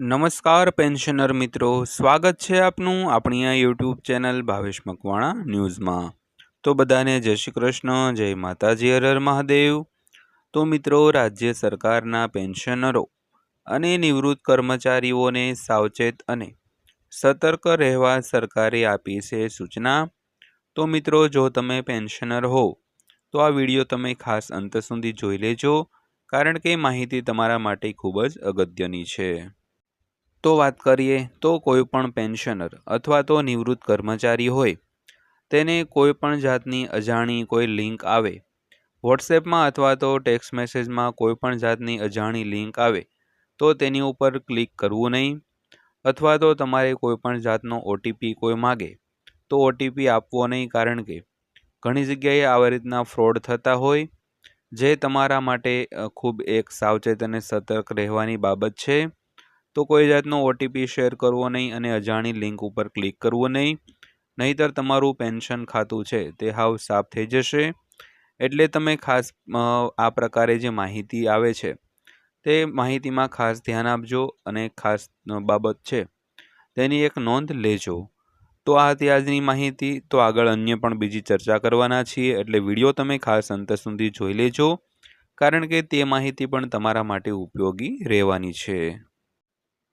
નમસ્કાર, પેન્શનર મિત્રો. સ્વાગત છે આપનું આપણી આ યુટ્યુબ ચેનલ ભાવેશ મકવાણા ન્યૂઝમાં. તો બધાને જય શ્રી કૃષ્ણ, જય માતાજી હરર મહાદેવ. તો મિત્રો, રાજ્ય સરકારના પેન્શનરો અને નિવૃત્ત કર્મચારીઓને સાવચેત અને સતર્ક રહેવા સરકારે આપી છે સૂચના. તો મિત્રો, જો તમે પેન્શનર હો, તો આ વીડિયો તમે ખાસ અંત સુધી જોઈ લેજો, કારણ કે માહિતી તમારા માટે ખૂબ જ અગત્યની છે. તો વાત કરીએ તો કોઈ પણ પેન્શનર અથવા તો નિવૃત્ત કર્મચારી હોય, તેને કોઈ પણ જાતની અજાણી કોઈ લિંક આવે. વોટ્સએપમાં અથવા તો ટેક્સ્ટ મેસેજમાં કોઈ પણ જાતની અજાણી લિંક આવે, તો તેની ઉપર ક્લિક કરવું નહીં. અથવા તો તમારે કોઈ પણ જાતનો ઓટીપી કોઈ માગે, તો ઓટીપી આપવો નહીં કારણ કે ઘણી જગ્યાએ આવા રીતના ફ્રોડ થતા હોય, જે તમારા માટે ખૂબ એક સાવચેત અને સતર્ક રહેવાની બાબત છે. તો કોઈ જાતનો ઓટીપી શેર કરવો નહીં અને અજાણી લિંક ઉપર ક્લિક કરવું નહીં. નહીતર તમારું પેન્શન ખાતું છે તે હાવ સાફ થઈ જશે. એટલે તમે ખાસ આ પ્રકારે જે માહિતી આવે છે તે માહિતીમાં ખાસ ધ્યાન આપજો અને ખાસ બાબત છે. તેની એક નોંધ લેજો. તો આ હતી આજની માહિતી. તો આગળ અન્ય પણ બીજી ચર્ચા કરવાના છીએ. એટલે વીડિયો તમે ખાસ અંત સુધી જોઈ લેજો. કારણ કે તે માહિતી પણ તમારા માટે ઉપયોગી રહેવાની છે.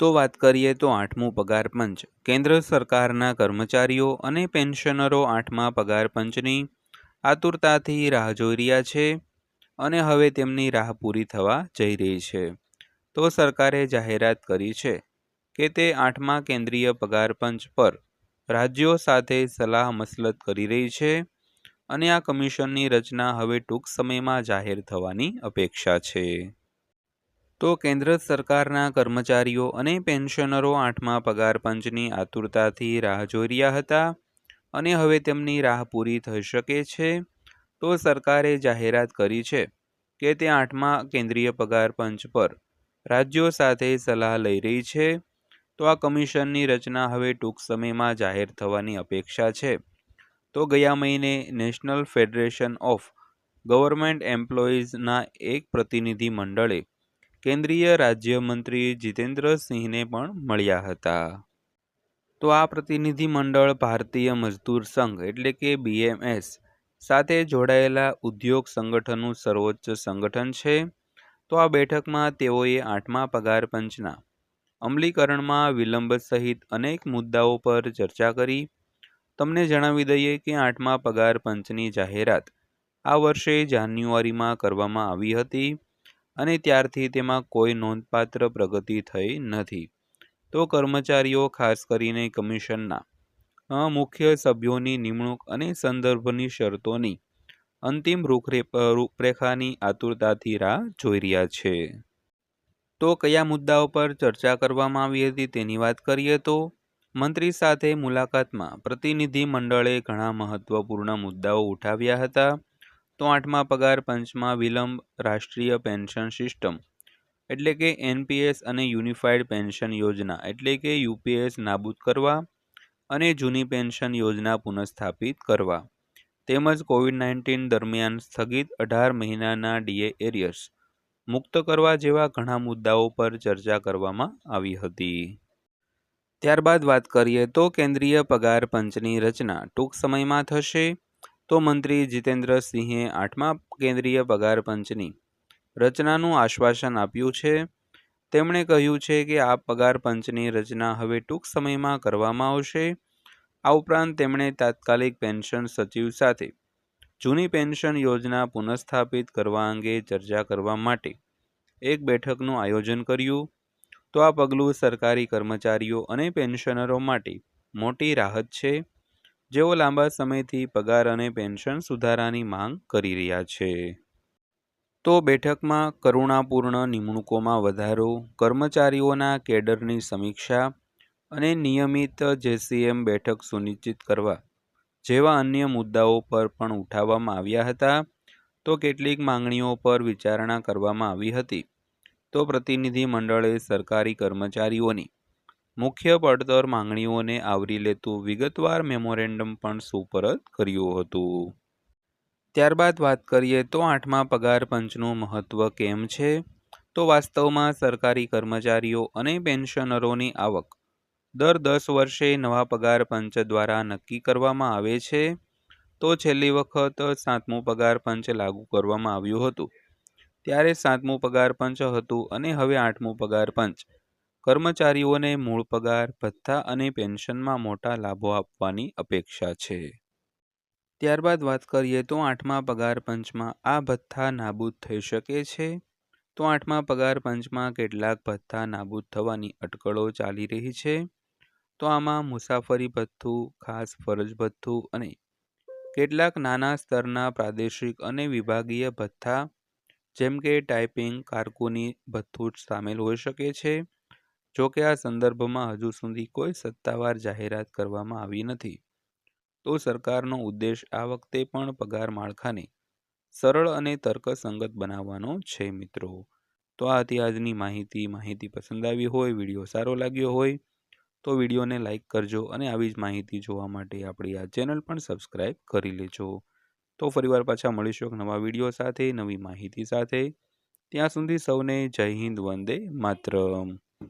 તો વાત કરીએ તો આઠમું પગાર પંચ. કેન્દ્ર સરકારના કર્મચારીઓ અને પેન્શનરો આઠમા પગાર પંચની આતુરતાથી રાહ જોઈ રહ્યા છે અને હવે તેમની રાહ પૂરી થવા જઈ રહી છે. તો સરકારે જાહેરાત કરી છે કે તે આઠમા કેન્દ્રીય પગાર પંચ પર રાજ્યો સાથે સલાહ મસલત કરી રહી છે અને આ કમિશનની રચના હવે ટૂંક સમયમાં જાહેર થવાની અપેક્ષા છે. તો કેન્દ્ર સરકારના કર્મચારીઓ અને પેન્શનરો આઠમા પગાર પંચની આતુરતાથી રાહ જોઈ રહ્યા હતા અને હવે તેમની રાહ પૂરી થઈ શકે છે. તો સરકારે જાહેરાત કરી છે કે તે આઠમા કેન્દ્રીય પગાર પંચ પર રાજ્યો સાથે સલાહ લઈ રહી છે. તો આ કમિશનની રચના હવે ટૂંક સમયમાં જાહેર થવાની અપેક્ષા છે. તો ગયા મહિને નેશનલ ફેડરેશન ઓફ ગવર્મેન્ટ એમ્પ્લોઈઝના એક પ્રતિનિધિ મંડળે કેન્દ્રીય રાજ્યમંત્રી જીતેન્દ્રસિંહને પણ મળ્યા હતા. તો આ પ્રતિનિધિમંડળ ભારતીય મજદૂર સંઘ એટલે કે બીએમએસ સાથે જોડાયેલા ઉદ્યોગ સંગઠનનું સર્વોચ્ચ સંગઠન છે. તો આ બેઠકમાં તેઓએ આઠમા પગાર પંચના અમલીકરણમાં વિલંબ સહિત અનેક મુદ્દાઓ પર ચર્ચા કરી. તમને જણાવી દઈએ કે આઠમા પગાર પંચની જાહેરાત આ વર્ષે જાન્યુઆરીમાં કરવામાં આવી હતી. અને ત્યારથી તેમાં કોઈ નોંધપાત્ર પ્રગતિ થઈ નથી. તો કર્મચારીઓ, ખાસ કરીને કમિશનના મુખ્ય સભ્યોની નિમણૂક અને સંદર્ભની શરતોની અંતિમ રૂપરેખાની આતુરતાથી રાહ જોઈ રહ્યા છે. તો કયા મુદ્દાઓ પર ચર્ચા કરવામાં આવી હતી તેની વાત કરીએ તો, મંત્રી સાથે મુલાકાતમાં પ્રતિનિધિ મંડળે ઘણા મહત્વપૂર્ણ મુદ્દાઓ ઉઠાવ્યા હતા. તો આઠમા પગાર, પંચમાં વિલંબ, રાષ્ટ્રીય પેન્શન સિસ્ટમ. એટલે કે એનપીએસ અને યુનિફાઈડ પેન્શન યોજના, એટલે કે યુપીએસ નાબૂદ કરવા અને જૂની પેન્શન યોજના પુનઃસ્થાપિત કરવા. તેમજ કોવિડ નાઇન્ટીન દરમિયાન સ્થગિત અઢાર મહિનાના ડીએ એરિયર્સ મુક્ત કરવા જેવા ઘણા મુદ્દાઓ પર ચર્ચા કરવામાં આવી હતી. ત્યારબાદ વાત કરીએ તો કેન્દ્રીય પગાર પંચની રચના ટૂંક સમયમાં થશે. તો મંત્રી જીતેન્દ્રસિંહે આઠમા કેન્દ્રીય પગાર પંચની રચનાનું આશ્વાસન આપ્યું છે. તેમણે કહ્યું છે કે આ પગાર પંચની રચના હવે ટૂંક સમયમાં કરવામાં આવશે. આ ઉપરાંત તેમણે તાત્કાલિક પેન્શન સચિવ સાથે જૂની પેન્શન યોજના પુનઃસ્થાપિત કરવા અંગે ચર્ચા કરવા માટે એક બેઠકનું આયોજન કર્યું. તો આ પગલું સરકારી કર્મચારીઓ અને પેન્શનરો માટે મોટી રાહત છે. જેઓ લાંબા સમયથી પગાર અને પેન્શન સુધારાની માંગ કરી રહ્યા છે. તો બેઠકમાં કરુણાપૂર્ણ નિમણૂકોમાં વધારો, કર્મચારીઓના કેડરની સમીક્ષા અને નિયમિત જેસીએમ બેઠક સુનિશ્ચિત કરવા જેવા અન્ય મુદ્દાઓ પર પણ ઉઠાવવામાં આવ્યા હતા. તો કેટલીક માંગણીઓ પર વિચારણા કરવામાં આવી હતી. તો પ્રતિનિધિમંડળે સરકારી કર્મચારીઓની મુખ્ય પડતર માંગણીઓને આવરી લેતું વિગતવાર મેમોરેન્ડમ પણ સુપરત કર્યું હતું. ત્યારબાદ વાત કરીએ તો આઠમા પગાર પંચનું મહત્વ કેમ છે? તો વાસ્તવમાં સરકારી કર્મચારીઓ અને પેન્શનરોની આવક દર દસ વર્ષે નવા પગાર પંચ દ્વારા નક્કી કરવામાં આવે છે. તો છેલ્લી વખત સાતમું પગાર પંચ લાગુ કરવામાં આવ્યું હતું. ત્યારે સાતમું પગાર પંચ હતું અને હવે આઠમું પગાર પંચ કર્મચારીઓને મૂળ પગાર, ભથ્થા અને પેન્શનમાં મોટા લાભો આપવાની અપેક્ષા છે. ત્યારબાદ વાત કરીએ તો આઠમા પગાર પંચમાં આ ભથ્થા નાબૂદ થઈ શકે છે? તો આઠમા પગાર પંચમાં કેટલાક ભથ્થા નાબૂદ થવાની અટકળો ચાલી રહી છે? તો આમાં મુસાફરી ભથ્થું, ખાસ ફરજ ભથ્થું અને કેટલાક નાના સ્તરના પ્રાદેશિક અને વિભાગીય ભથ્થા, જેમ કે ટાઈપિંગ કારકુની ભથ્થું સામેલ હોઈ શકે છે? જો કે આ સંદર્ભમાં હજુ સુધી કોઈ સત્તાવાર જાહેરાત કરવામાં આવી નથી. તો સરકારનો ઉદ્દેશ આ વખતે પણ પગાર માળખાને સરળ અને તર્કસંગત બનાવવાનો છે મિત્રો. તો આ હતી આજની માહિતી. માહિતી પસંદ આવી હોય, વીડિયો સારો લાગ્યો હોય, તો વિડીયોને લાઇક કરજો અને આવી જ માહિતી જોવા માટે આપણી આ ચેનલ પણ સબસ્ક્રાઈબ કરી લેજો. તો ફરીવાર પાછા મળીશું એક નવા વીડિયો સાથે, નવી માહિતી સાથે. ત્યાં સુધી સૌને જય હિન્દ, વંદે માતરમ.